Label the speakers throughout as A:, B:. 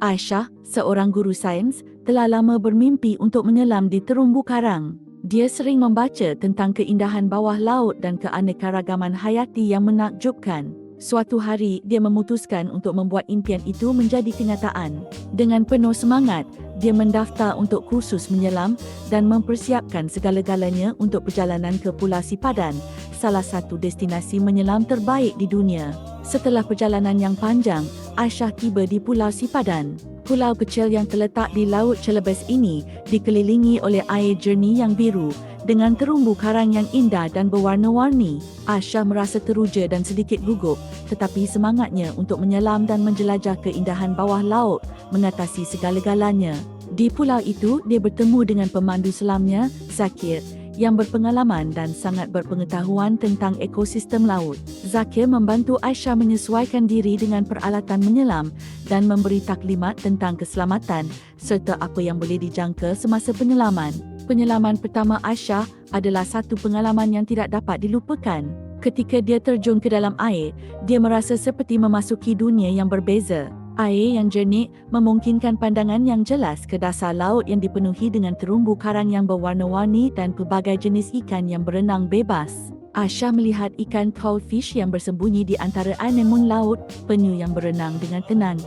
A: Aisyah, seorang guru sains, telah lama bermimpi untuk menyelam di terumbu karang. Dia sering membaca tentang keindahan bawah laut dan keanekaragaman hayati yang menakjubkan. Suatu hari, dia memutuskan untuk membuat impian itu menjadi kenyataan. Dengan penuh semangat, dia mendaftar untuk kursus menyelam dan mempersiapkan segala-galanya untuk perjalanan ke Pulau Sipadan, salah satu destinasi menyelam terbaik di dunia. Setelah perjalanan yang panjang, Aisyah tiba di Pulau Sipadan. Pulau kecil yang terletak di Laut Celebes ini dikelilingi oleh air jernih yang biru dengan terumbu karang yang indah dan berwarna-warni. Aisyah merasa teruja dan sedikit gugup, tetapi semangatnya untuk menyelam dan menjelajah keindahan bawah laut mengatasi segala-galanya. Di pulau itu, dia bertemu dengan pemandu selamnya, Zakir, yang berpengalaman dan sangat berpengetahuan tentang ekosistem laut. Zakir membantu Aisyah menyesuaikan diri dengan peralatan menyelam dan memberi taklimat tentang keselamatan serta apa yang boleh dijangka semasa penyelaman. Penyelaman pertama Aisyah adalah satu pengalaman yang tidak dapat dilupakan. Ketika dia terjun ke dalam air, dia merasa seperti memasuki dunia yang berbeza. Air yang jernih memungkinkan pandangan yang jelas ke dasar laut yang dipenuhi dengan terumbu karang yang berwarna-warni dan pelbagai jenis ikan yang berenang bebas. Aisyah melihat ikan crawfish yang bersembunyi di antara anemun laut, penyu yang berenang dengan tenang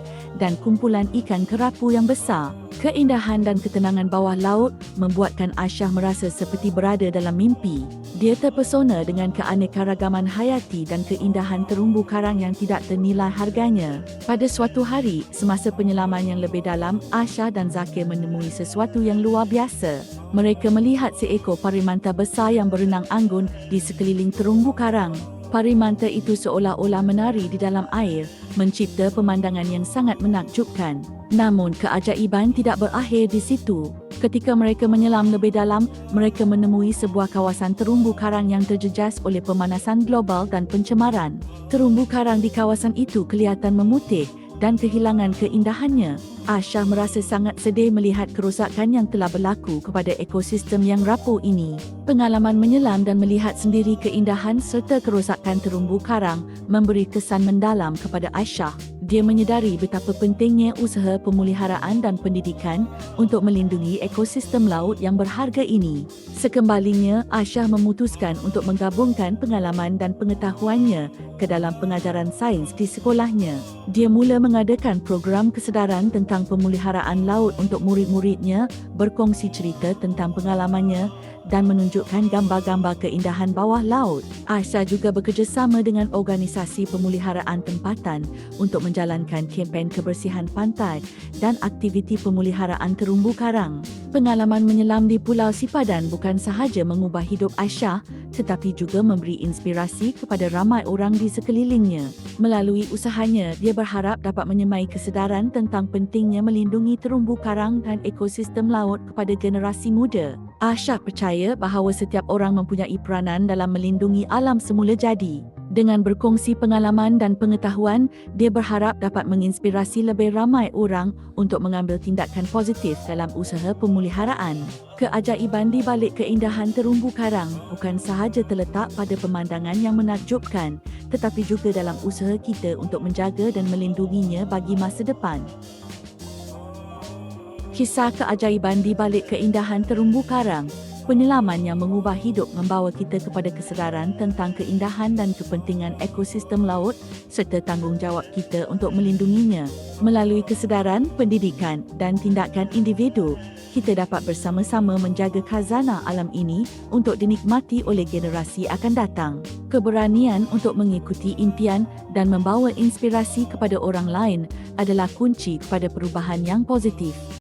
A: dan kumpulan ikan kerapu yang besar. Keindahan dan ketenangan bawah laut membuatkan Aisyah merasa seperti berada dalam mimpi. Dia terpesona dengan keanekaragaman hayati dan keindahan terumbu karang yang tidak ternilai harganya. Pada suatu hari, semasa penyelaman yang lebih dalam, Aisyah dan Zakir menemui sesuatu yang luar biasa. Mereka melihat seekor parimanta besar yang berenang anggun di sekeliling terumbu karang. Parimanta itu seolah-olah menari di dalam air, mencipta pemandangan yang sangat menakjubkan. Namun keajaiban tidak berakhir di situ. Ketika mereka menyelam lebih dalam, mereka menemui sebuah kawasan terumbu karang yang terjejas oleh pemanasan global dan pencemaran. Terumbu karang di kawasan itu kelihatan memutih dan kehilangan keindahannya. Aisyah merasa sangat sedih melihat kerosakan yang telah berlaku kepada ekosistem yang rapuh ini. Pengalaman menyelam dan melihat sendiri keindahan serta kerosakan terumbu karang memberi kesan mendalam kepada Aisyah. Dia menyedari betapa pentingnya usaha pemuliharaan dan pendidikan untuk melindungi ekosistem laut yang berharga ini. Sekembalinya, Aisyah memutuskan untuk menggabungkan pengalaman dan pengetahuannya ke dalam pengajaran sains di sekolahnya. Dia mula mengadakan program kesedaran tentang pemuliharaan laut untuk murid-muridnya, berkongsi cerita tentang pengalamannya dan menunjukkan gambar-gambar keindahan bawah laut. Aisyah juga bekerjasama dengan organisasi pemuliharaan tempatan untuk menjalankan kempen kebersihan pantai dan aktiviti pemeliharaan terumbu karang. Pengalaman menyelam di Pulau Sipadan bukan sahaja mengubah hidup Aisyah tetapi juga memberi inspirasi kepada ramai orang di sekelilingnya. Melalui usahanya, dia berharap dapat menyemai kesedaran tentang pentingnya melindungi terumbu karang dan ekosistem laut kepada generasi muda. Aisyah percaya bahawa setiap orang mempunyai peranan dalam melindungi alam semula jadi. Dengan berkongsi pengalaman dan pengetahuan, dia berharap dapat menginspirasi lebih ramai orang untuk mengambil tindakan positif dalam usaha pemuliharaan. Keajaiban di balik keindahan terumbu karang bukan sahaja terletak pada pemandangan yang menakjubkan, tetapi juga dalam usaha kita untuk menjaga dan melindunginya bagi masa depan. Kisah keajaiban di balik keindahan terumbu karang Penyelaman yang mengubah hidup membawa kita kepada kesedaran tentang keindahan dan kepentingan ekosistem laut serta tanggungjawab kita untuk melindunginya. Melalui kesedaran, pendidikan dan tindakan individu, kita dapat bersama-sama menjaga khazanah alam ini untuk dinikmati oleh generasi akan datang. Keberanian untuk mengikuti impian dan membawa inspirasi kepada orang lain adalah kunci kepada perubahan yang positif.